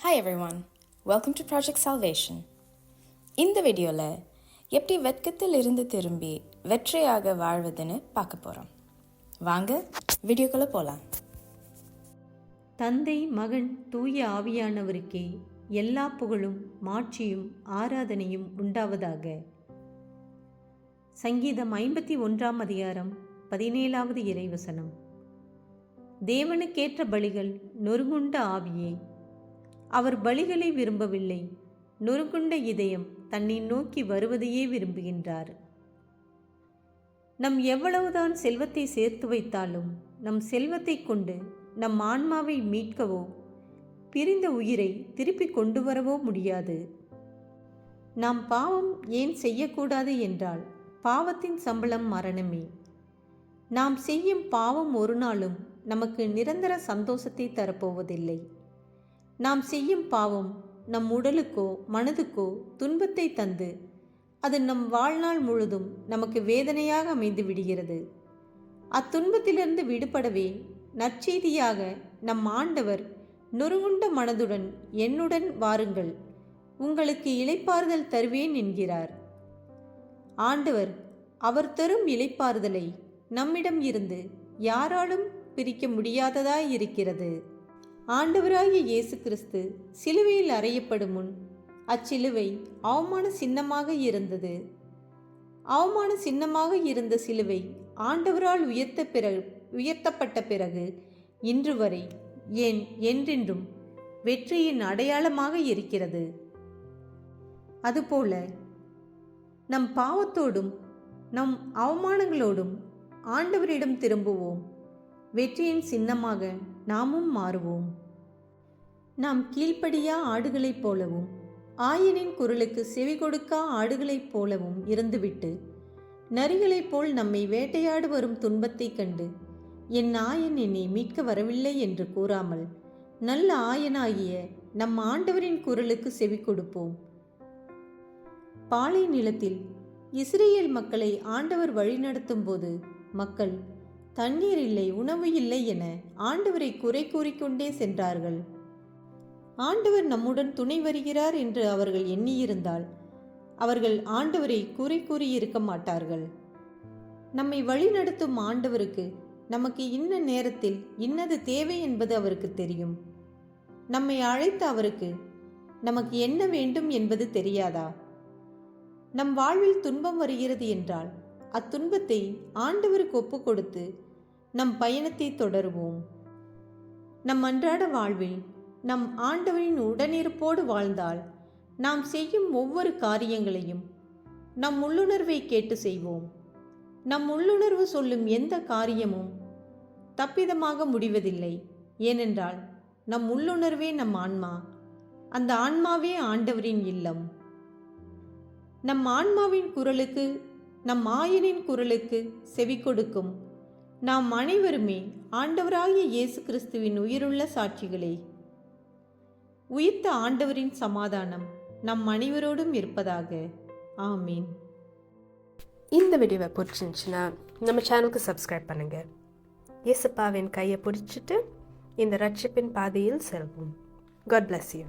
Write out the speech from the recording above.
Hi everyone welcome to project salvation இந்த வீடியோவில் எப்படி வெட்கத்தில் இருந்து திரும்பி வெற்றியாக வாழ்வதுன்னு பார்க்க போகிறோம் வாங்க வீடியோக்குள்ளே போகலாம் தந்தை மகன் தூய ஆவியானவருக்கே எல்லா புகழும் மாட்சியும் ஆராதனையும் உண்டாவதாக. சங்கீதம் ஐம்பத்தி ஒன்றாம் அதிகாரம் பதினேழாவது இறைவசனம். தேவனுக்கேற்ற பலிகள் நொறுங்குண்ட ஆவியை அவர் பலிகளை விரும்பவில்லை. நொறுங்குண்ட இதயம் தன்னை நோக்கி வருவதையே விரும்புகின்றார். நம் எவ்வளவுதான் செல்வத்தை சேர்த்து வைத்தாலும் நம் செல்வத்தை கொண்டு நம் ஆன்மாவை மீட்கவோ பிரிந்த உயிரை திருப்பி கொண்டு வரவோ முடியாது. நாம் பாவம் ஏன் செய்யக்கூடாது என்றால் பாவத்தின் சம்பளம் மரணமே. நாம் செய்யும் பாவம் ஒரு நாளும் நமக்கு நிரந்தர சந்தோஷத்தை தரப்போவதில்லை. நாம் செய்யும் பாவம் நம் உடலுக்கோ மனதுக்கோ துன்பத்தை தந்து அது நம் வாழ்நாள் முழுதும் நமக்கு வேதனையாக அமைந்து விடுகிறது. அத்துன்பத்திலிருந்து விடுபடவே நற்செய்தியாக நம் ஆண்டவர் நொறுங்குண்ட மனதுடன் என்னுடன் வாருங்கள் உங்களுக்கு இலைப்பாறுதல் தருவேன் என்கிறார். ஆண்டவர் அவர் தரும் இலைப்பாறுதலை நம்மிடம் இருந்து யாராலும் பிரிக்க முடியாததாய் இருக்கிறது ஆண்டவராகிய இயேசு கிறிஸ்து சிலுவையில் அறையப்படும் முன் அச்சிலுவை அவமான சின்னமாக இருந்தது. அவமான சின்னமாக இருந்த சிலுவை ஆண்டவரால் உயர்த்த பிறகு உயர்த்தப்பட்ட பிறகு இன்று வரை ஏன் என்றென்றும் வெற்றியின் அடையாளமாக இருக்கிறது. அதுபோல நம் பாவத்தோடும் நம் அவமானங்களோடும் ஆண்டவரிடம் திரும்புவோம். வெற்றியின் சின்னமாக நாமும் மாறுவோம். நாம் கீழ்ப்படியா ஆடுகளைப் போலவும் ஆயனின் குரலுக்கு செவி கொடுக்கா ஆடுகளைப் போலவும் இருந்துவிட்டு நரிகளைப் போல் நம்மை வேட்டையாடு வரும் துன்பத்தைக் கண்டு என் ஆயன் என்னை மீட்க வரவில்லை என்று கூறாமல் நல்ல ஆயனாகிய நம் ஆண்டவரின் குரலுக்கு செவி கொடுப்போம். பாலை நிலத்தில் இஸ்ரேல் மக்களை ஆண்டவர் வழிநடத்தும் போது மக்கள் தண்ணீர் இல்லை உணவு இல்லை என ஆண்டவரை குறை கூறிக்கொண்டே சென்றார்கள். ஆண்டவர் நம்முடன் துணை வருகிறார் என்று அவர்கள் எண்ணியிருந்தால் அவர்கள் ஆண்டவரை குறை கூறியிருக்க மாட்டார்கள். நம்மை வழிநடத்தும் ஆண்டவருக்கு நமக்கு இன்ன நேரத்தில் இன்னது தேவை என்பது அவருக்கு தெரியும். நம்மை அழைத்த அவருக்கு நமக்கு என்ன வேண்டும் என்பது தெரியாதா? நம் வாழ்வில் துன்பம் வருகிறது என்றால் அத்துன்பத்தை ஆண்டவருக்கு ஒப்பு கொடுத்து நம் பயணத்தை தொடருவோம். நம் அன்றாட வாழ்வில் நம் ஆண்டவரின் உடனிருப்போடு வாழ்ந்தால் நாம் செய்யும் ஒவ்வொரு காரியங்களையும் நம் உள்ளுணர்வை கேட்டு செய்வோம். நம் உள்ளுணர்வு சொல்லும் எந்த காரியமும் தப்பிதமாக முடிவதில்லை. ஏனென்றால் நம் உள்ளுணர்வே நம் ஆன்மா. அந்த ஆன்மாவே ஆண்டவரின் இல்லம். நம் ஆன்மாவின் குரலுக்கு நம் ஆயனின் குரலுக்கு செவி கொடுக்கும். நாம் அனைவருமே ஆண்டவராகிய இயேசு கிறிஸ்துவின் உயிருள்ள சாட்சிகளே. உயிர்த்த ஆண்டவரின் சமாதானம் நம் அனைவரோடும் இருப்பதாக. ஆமீன். இந்த வீடியோவை பிடிச்சிருந்துச்சுன்னா நம்ம சேனலுக்கு சப்ஸ்கிரைப் பண்ணுங்கள் இயேசுப்பாவின் கையை பிடிச்சிட்டு இந்த ரட்சிப்பின் பாதையில் செல்வோம். God bless you